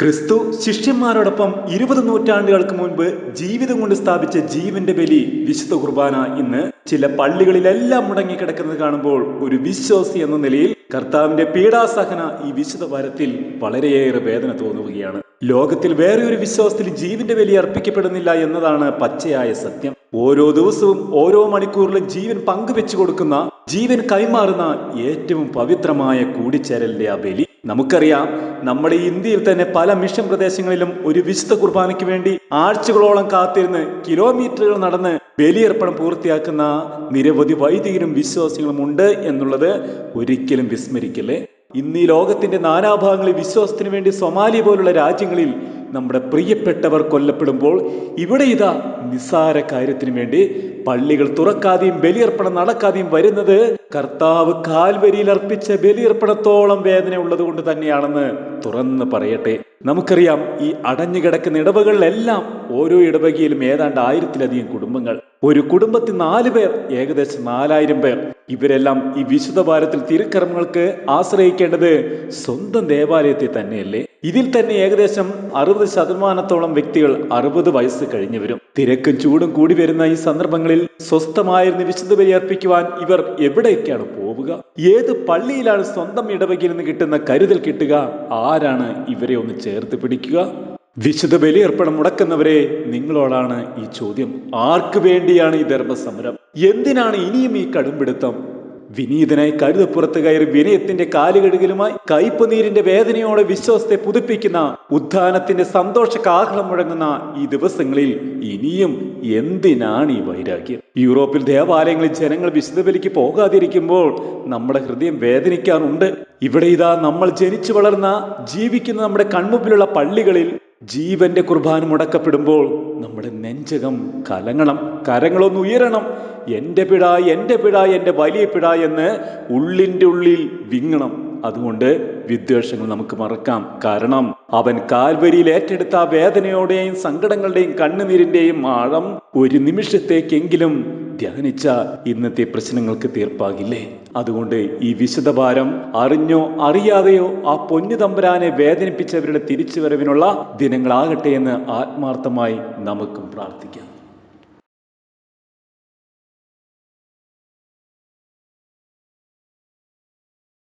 ക്രിസ്തു ശിഷ്യന്മാരോടൊപ്പം ഇരുപത് നൂറ്റാണ്ടുകൾക്ക് മുൻപ് ജീവിതം കൊണ്ട് സ്ഥാപിച്ച ജീവന്റെ ബലി വിശുദ്ധ കുർബാന ഇന്ന് ചില പള്ളികളിലെല്ലാം മുടങ്ങിക്കിടക്കുന്നത് കാണുമ്പോൾ ഒരു വിശ്വാസി എന്ന നിലയിൽ കർത്താവിന്റെ പീഡാസഹന ഈ വിശുദ്ധ വാരത്തിൽ വളരെയേറെ വേദന തോന്നുകയാണ്. ലോകത്തിൽ വേറെ ഒരു വിശ്വാസത്തിൽ ജീവന്റെ ബലി അർപ്പിക്കപ്പെടുന്നില്ല എന്നതാണ് പച്ചയായ സത്യം. ഓരോ ദിവസവും ഓരോ മണിക്കൂറിലും ജീവൻ പങ്കുവെച്ചു കൊടുക്കുന്ന ജീവൻ കൈമാറുന്ന ഏറ്റവും പവിത്രമായ കൂടിച്ചേരലിന്റെ ആ ബലി. നമുക്കറിയാം നമ്മുടെ ഇന്ത്യയിൽ തന്നെ പല മിഷൻ പ്രദേശങ്ങളിലും ഒരു വിശുദ്ധ കുർബാനയ്ക്ക് വേണ്ടി ആഴ്ചകളോളം കാത്തിരുന്ന് കിലോമീറ്ററുകൾ നടന്ന് ബലിയർപ്പണം പൂർത്തിയാക്കുന്ന നിരവധി വൈദികരും വിശ്വാസികളും ഉണ്ട് എന്നുള്ളത് ഒരിക്കലും വിസ്മരിക്കല്ലേ? ഇന്ന് ഈ ലോകത്തിന്റെ നാനാഭാഗങ്ങളിൽ വിശ്വാസത്തിന് വേണ്ടി സൊമാലി പോലുള്ള രാജ്യങ്ങളിൽ നമ്മുടെ പ്രിയപ്പെട്ടവർ കൊല്ലപ്പെടുമ്പോൾ ഇവിടെ ഇതാ നിസ്സാര കാര്യത്തിന് വേണ്ടി പള്ളികൾ തുറക്കാതെയും ബലിയർപ്പണം നടക്കാതെയും വരുന്നത് കർത്താവ് കാൽവരിയിൽ അർപ്പിച്ച ബലിയർപ്പണത്തോളം വേദന ഉള്ളത് കൊണ്ട് തന്നെയാണെന്ന് തുറന്ന് പറയട്ടെ. നമുക്കറിയാം ഈ അടഞ്ഞു കിടക്കുന്ന ഇടവകളിലെല്ലാം ഓരോ ഇടവകയിലും ഏതാണ്ട് ആയിരത്തിലധികം കുടുംബങ്ങൾ. ഒരു കുടുംബത്തിൽ നാല് പേർ ഏകദേശം നാലായിരം പേർ. ഇവരെല്ലാം ഈ വിശുദ്ധ ഭാരത്തിൽ തിരുക്കർമ്മങ്ങൾക്ക് ആശ്രയിക്കേണ്ടത് സ്വന്തം ദേവാലയത്തെ തന്നെയല്ലേ? ഇതിൽ തന്നെ ഏകദേശം അറുപത് ശതമാനത്തോളം വ്യക്തികൾ അറുപത് വയസ്സ് കഴിഞ്ഞവരും. തിരക്കും ചൂടും കൂടി വരുന്ന ഈ സന്ദർഭങ്ങളിൽ സ്വസ്ഥമായിരുന്ന് വിശുദ്ധ ബലി അർപ്പിക്കുവാൻ ഇവർ എവിടേക്കാണ് പോവുക? ഏത് പള്ളിയിലാണ് സ്വന്തം ഇടവകയിൽ നിന്ന് കിട്ടുന്ന കരുതൽ കിട്ടുക? ആരാണ് ഇവരെ ഒന്ന് ചേർത്ത് പിടിക്കുക? വിശുദ്ധ ബലിയർപ്പണം മുടക്കുന്നവരെ നിങ്ങളോടാണ് ഈ ചോദ്യം. ആർക്കു വേണ്ടിയാണ് ഈ ധർമ്മസമരം? എന്തിനാണ് ഇനിയും ഈ കടുംപിടുത്തം? വിനീതനായി കഴുതപ്പുറത്ത് കയറി വിനയത്തിന്റെ കാലുകഴുകലുമായി കയ്പുനീരിന്റെ വേദനയോടെ വിശ്വാസത്തെ പുതുപ്പിക്കുന്ന ഉദ്ധാനത്തിന്റെ സന്തോഷ കാഹളം മുഴങ്ങുന്ന ഈ ദിവസങ്ങളിൽ ഇനിയും എന്തിനാണ് ഈ വൈരാഗ്യം? യൂറോപ്പിൽ ദേവാലയങ്ങളിൽ ജനങ്ങൾ വിശുദ്ധബലിക്ക് പോകാതിരിക്കുമ്പോൾ നമ്മുടെ ഹൃദയം വേദനിക്കാറുണ്ട്. ഇവിടെ ഇതാ നമ്മൾ ജനിച്ചു വളർന്ന ജീവിക്കുന്ന നമ്മുടെ കൺമുമ്പിലുള്ള പള്ളികളിൽ ജീവന്റെ കുർബാന മുടക്കപ്പെടുമ്പോൾ നമ്മുടെ നെഞ്ചകം കലങ്ങണം കരങ്ങളൊന്ന് ഉയരണം. എന്റെ പിട എന്റെ പിട എന്റെ വലിയ പിട എന്ന് ഉള്ളിന്റെ ഉള്ളിൽ വിങ്ങണം. അതുകൊണ്ട് വിദ്വേഷങ്ങൾ നമുക്ക് മറക്കാം. കാരണം അവൻ കാൽവരിയിൽ ഏറ്റെടുത്ത ആ വേദനയോടെയും സങ്കടങ്ങളുടെയും കണ്ണുനീരിന്റെയും ആഴം ഒരു നിമിഷത്തേക്കെങ്കിലും ധ്യാനിച്ച ഇന്നത്തെ പ്രശ്നങ്ങൾക്ക് തീർപ്പാകില്ലേ? അതുകൊണ്ട് ഈ വിശുദ്ധഭാരം അറിഞ്ഞോ അറിയാതെയോ ആ പൊന്നു തമ്പുരാനെ വേദനിപ്പിച്ചവരുടെ തിരിച്ചുവരവിനുള്ള ദിനങ്ങളാകട്ടെ എന്ന് ആത്മാർത്ഥമായി നമുക്കും പ്രാർത്ഥിക്കാം.